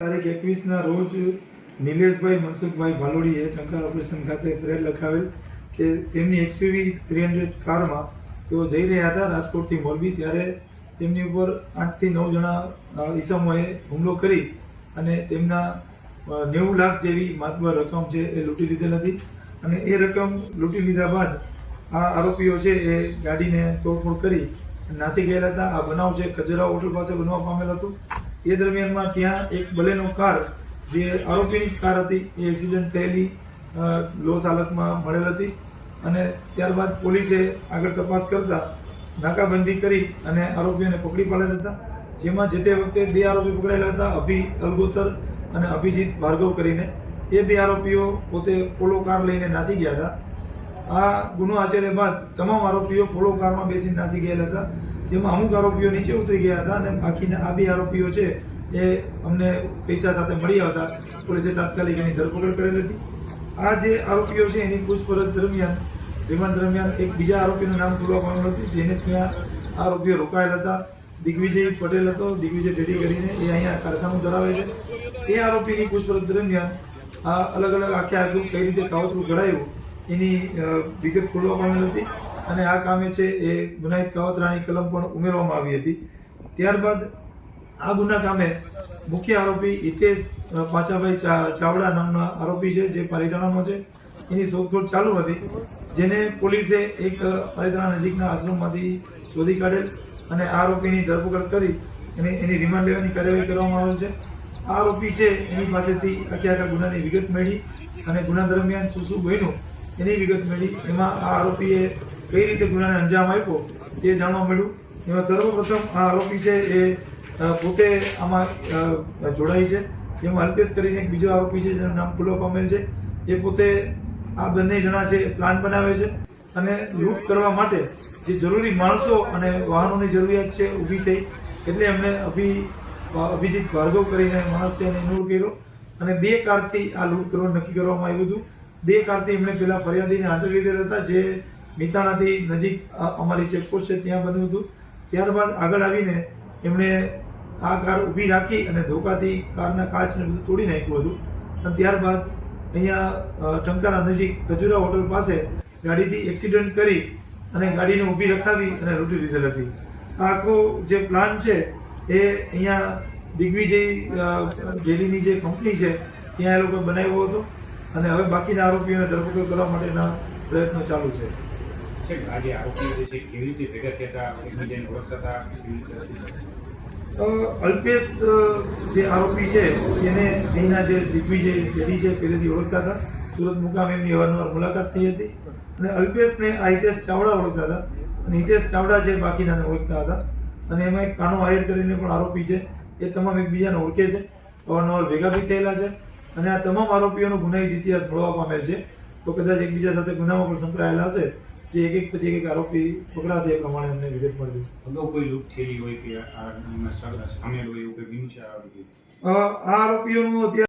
તારીખ એકવીસના રોજ નિલેશભાઈ, મનસુખભાઈ ભાલોડીએ ટંકાર ઓપરેશન ખાતે ફરિયાદ લખાવેલ કે તેમની એક્સયુવી થ્રી હંડ્રેડ કારમાં તેઓ જઈ રહ્યા હતા રાજકોટથી મોરબી. ત્યારે તેમની ઉપર આઠથી નવ જણા ઈસમોએ હુમલો કરી અને તેમના નેવું લાખ જેવી માતબર રકમ છે એ લૂંટી લીધેલ હતી અને એ રકમ લૂંટી લીધા બાદ આ આરોપીઓ છે એ ગાડીને તોડફોડ કરી નાસી ગયેલા હતા. આ બનાવ છે ખજરા હોટલ પાસે બનવા પામેલ હતું. એ દરમિયાનમાં ત્યાં એક બલેનો કાર, જે આરોપીની જ કાર હતી, એ એક્સિડન્ટ થયેલી લોસ હાલતમાં મળેલ હતી અને ત્યારબાદ પોલીસે આગળ તપાસ કરતા નાકાબંધી કરી અને આરોપીઓને પકડી પાડેલા હતા, જેમાં જે તે વખતે બે આરોપી પકડાયેલા હતા, અભિ અલગોતર અને અભિજીત ભાર્ગવ કરીને. એ બે આરોપીઓ પોતે પોલો કાર લઈને નાસી ગયા હતા. આ ગુનો આચર્યા બાદ તમામ આરોપીઓ પોલો કારમાં બેસીને નાસી ગયેલા હતા. જેમાં અમુક આરોપીઓ નીચે ઉતરી ગયા હતા અને બાકીના આ બે આરોપીઓ છે એ અમને પૈસા સાથે મળી આવતા પોલીસે તાત્કાલિક એની ધરપકડ કરેલી હતી. આ જે આરોપીઓ છે એની પૂછપરછ દરમિયાન, રિમાન્ડ દરમિયાન એક બીજા આરોપીનું નામ ખુલવા પામેલું હતું, જેને ત્યાં આરોપીઓ રોકાયેલા હતા. દિગ્વિજય પટેલ હતો. દિગ્વિજય ડેડી કરીને એ અહીંયા કારખાનું ધરાવે છે. એ આરોપીની પૂછપરછ દરમિયાન આ અલગ અલગ આખે આખું કઈ રીતે કાવતરું ઘડાયું એની વિગત ખોલવા પામેલ હતી. અને આ કામે છે એ ગુનાહિત કાવતરાની કલમ પણ ઉમેરવામાં આવી હતી. ત્યારબાદ આ ગુના કામે મુખ્ય આરોપી હિતેશ પાછાભાઈ ચાવડા નામના આરોપી છે જે પાલીતાણાનો છે. એની શોધખોળ ચાલુ હતી, જેને પોલીસે એક પાલિતાણા નજીકના આશ્રમમાંથી શોધી કાઢેલ અને આરોપીની ધરપકડ કરી અને એની રિમાન્ડ લેવાની કાર્યવાહી કરવામાં આવેલ છે. આરોપી છે, એની પાસેથી આખી આખા ગુનાની વિગત મેળવી અને ગુના દરમિયાન શું શું બન્યું એની વિગત મેળવી. એમાં આ આરોપીએ કઈ રીતે ગુનાને અંજામ આપ્યો તે જાણવા મળ્યું. એમાં સર્વપ્રથમ આ આરોપી છે એ પોતે આમાં જોડાય છે. જેમાં અલ્પેશ કરીને એક બીજો આરોપી છે જેનું નામ ખુલ્લો પામેલ છે. એ પોતે આ બંને જણા છે પ્લાન બનાવે છે અને લૂંટ કરવા માટે જે જરૂરી માણસો અને વાહનોની જરૂરિયાત છે ઊભી થઈ એટલે એમણે અભિ અભિજીત ભાર્ગવ કરીને માણસ છે એને ઇન્વોલ્વ કર્યો અને બે કારથી આ લૂંટ કરવાનું નક્કી કરવામાં આવ્યું હતું. બે કારથી એમણે પહેલાં ફરિયાદીને હાજરી લીધેલ હતા જે મિતાણાથી નજીક અમારી ચેકપોસ્ટ છે, ત્યાં બન્યું હતું. ત્યારબાદ આગળ આવીને એમણે આ કાર ઊભી રાખી અને ધોકાથી કારના કાચને બધું તોડી નાખ્યું હતું. અને ત્યારબાદ અહીંયા ટંકારા નજીક ખજુરા હોટલ પાસે ગાડીથી એક્સિડન્ટ કરી અને ગાડીને ઊભી રખાવી અને લૂંટી લીધેલ હતી. આખો જે પ્લાન છે એ અહીંયા દિગ્વિજય ડેલીની જે કંપની છે, ત્યાં એ લોકો બનાવ્યો હતો. અને હવે બાકીના આરોપીઓને ધરપકડ કરવા માટેના પ્રયત્નો ચાલુ છે. અલ્પેશ જે આરોપી છે એને અહીંના જે દિગ્વિજય પેઢી છે, પહેલેથી ઓળખતા હતા. સુરત મુકામ એમની અવારનવાર મુલાકાત થઈ હતી. અને અલ્પેશને આ હિતેશ ચાવડા ઓળખતા હતા. અને હિતેશ ચાવડા છે, બાકીનાને ઓળખતા હતા. અને એમાં એક કાનો આયર કરીને પણ આરોપી છે. એ તમામ એકબીજાને ઓળખે છે. અવારનવાર ભેગા બી થયેલા છે. અને આ તમામ આરોપીઓનો ગુનાહિત ઇતિહાસ મળવા પામેલ છે. તો કદાચ એકબીજા સાથે ગુનામાં પણ સંકળાયેલા હશે. જે એક એક પછી એક એક આરોપી પકડાશે એ પ્રમાણે અમને વિગત મળશે. અગાઉ કોઈ લૂંટ થયેલી હોય કે આ સામેલ હોય એવું કોઈ બન્યું છે આ આ આરોપીઓનું અત્યારે